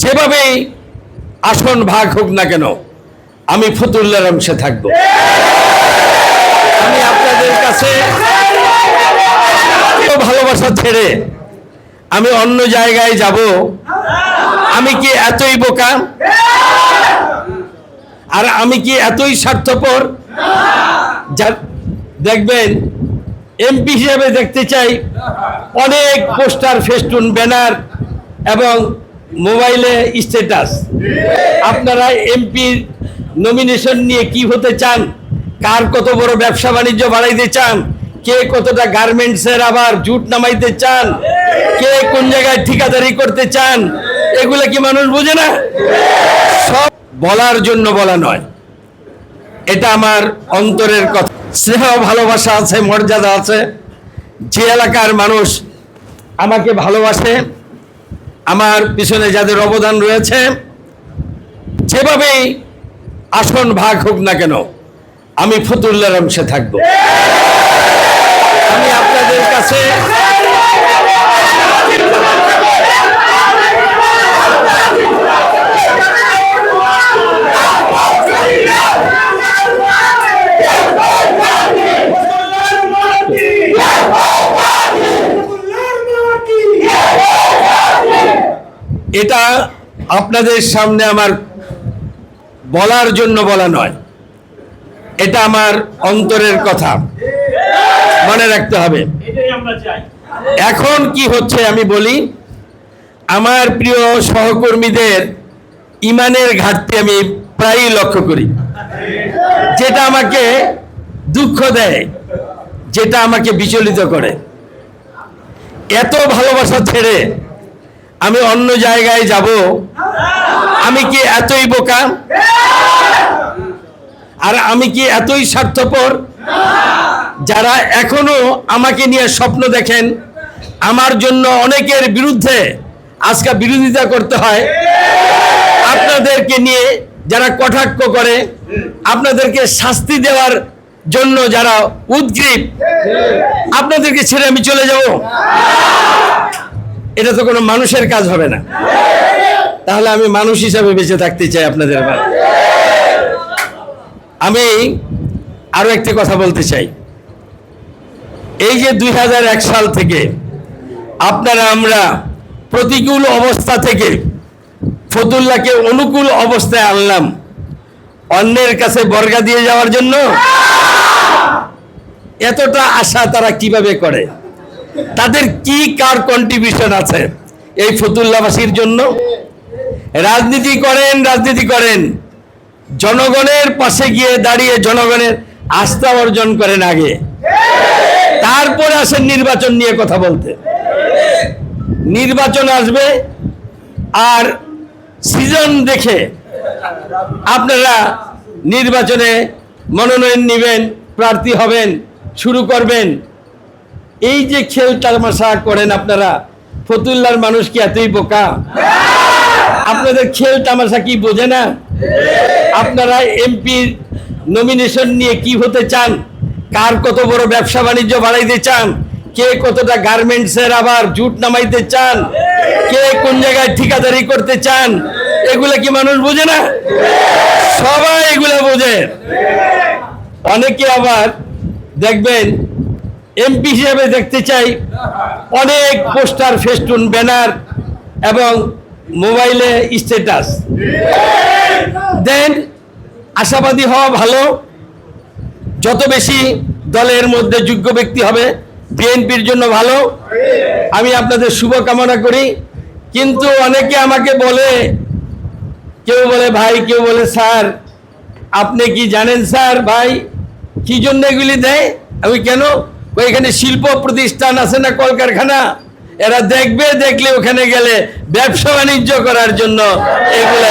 যেভাবেই আসন ভাগ হোক না কেন, আমি ফতুল্লার অংশে থাকব। আমি আপনাদের কাছে ভালোবাসা ছেড়ে আমি অন্য জায়গায় যাব, আমি কি এতই বোকা? আর আমি কি এতই স্বার্থপর? দেখবেন, এমপি হিসেবে দেখতে চাই অনেক পোস্টার, ফেস্টুন, ব্যানার এবং মোবাইলে স্ট্যাটাস আপনারা এমপির নমিনেশন নিয়ে কি হতে চান? কার কত বড় ব্যবসা বাণিজ্য বাড়াইতে চান? কে কতটা গার্মেন্টসের আবার জুট নামাইতে চান? কে কোন জায়গায় ঠিকাদারি করতে চান? এগুলো কি মানুষ বোঝে না? সব বলার জন্য বলা নয়। এটা আমার অন্তরের কথা। স্নেহ, ভালোবাসা আছে, মর্যাদা আছে। যে এলাকার মানুষ আমাকে ভালোবাসে আমার পিছনে যাদের অবদান রয়েছে, যেভাবেই আসন ভাগ হোক না কেন, আমি ফতুল্লার অংশে থাকব। আমি আপনাদের কাছে এটা আপনাদের সামনে আমার বলার জন্য বলা নয়। এটা আমার অন্তরের কথা। মনে রাখতে হবে। এখন কি হচ্ছে আমি বলি, আমার প্রিয় সহকর্মীদের ইমানের ঘাটতি আমি প্রায়ই লক্ষ্য করি। যেটা আমাকে দুঃখ দেয়, যেটা আমাকে বিচলিত করে। এত ভালোবাসা ছেড়ে আমি অন্য জায়গায় যাব। আমি কি এতই বোকা? আর আমি কি এতই স্বার্থপর? যারা এখনও আমাকে নিয়ে স্বপ্ন দেখেন, আমার জন্য অনেকের বিরুদ্ধে আজকে বিরোধিতা করতে হয়। আপনাদেরকে নিয়ে যারা কটাক্ষ করে, আপনাদেরকে শাস্তি দেওয়ার জন্য যারা উদ্গ্রীব, আপনাদেরকে ছেড়ে আমি চলে যাব। এটা তো কোনো মানুষের কাজ হবে না। তাহলে আমি মানুষ হিসাবে বেঁচে থাকতে চাই আপনাদের। আমি আরও একটি কথা বলতে চাই। এই যে দুই হাজার এক সাল থেকে আপনারা আমরা প্রতিকূল অবস্থা থেকে ফতুল্লাহকে অনুকূল অবস্থায় আনলাম। অন্যের কাছে বর্গা দিয়ে যাওয়ার জন্য। এতটা আশা তারা কীভাবে করে? তাদের কি কার কন্ট্রিবিউশন আছে? এই ফতুল্লাবাসীর জন্য? রাজনীতি করেন রাজনীতি করেন। জনগণের পাশে গিয়ে দাঁড়িয়ে জনগণের আস্থা অর্জন করেন আগে। তারপরে আসেন নির্বাচন নিয়ে কথা বলতে। নির্বাচন আসবে আর সিজন দেখে আপনারা নির্বাচনে মনোনয়ন নেবেন, প্রার্থী হবেন, শুরু করবেন। এই যে খেল তামাশা করেন আপনারা, ফতুল্লার মানুষ কি এতই বোকা? আপনাদের খেল তামাশা কি বোঝে না? আপনারা এমপির নমিনেশন নিয়ে কি হতে চান? কার কত বড় ব্যবসা বাণিজ্য বাড়াইতে চান? কে কতটা গার্মেন্টসের আবার জুট নামাইতে চান? কে কোন জায়গায় ঠিকাদারি করতে চান? এগুলা কি মানুষ বোঝে না? সবাই এগুলা বোঝে। অনেকে আবার দেখবেন এমপি হিসেবে দেখতে চাই। অনেক পোস্টার, ফেস্টুন, ব্যানার এবং মোবাইলে স্ট্যাটাস। দেন আশাবাদী হওয়া ভালো। যত বেশি দলের মধ্যে যোগ্য ব্যক্তি হবে, বিএনপির জন্য ভালো। আমি আপনাদের শুভ কামনা করি। কিন্তু অনেকে আমাকে বলে, কেউ বলে, ভাই, কেউ বলে, স্যার, আপনি কি জানেন, স্যার, ভাই, কি জন্য এগুলি দেয়? আমি কেন এখানে শিল্প প্রতিষ্ঠান আছে না কলকারখানা এরা দেখবে, দেখলে ওখানে গেলে ব্যবসা বাণিজ্য করার জন্য এগুলো।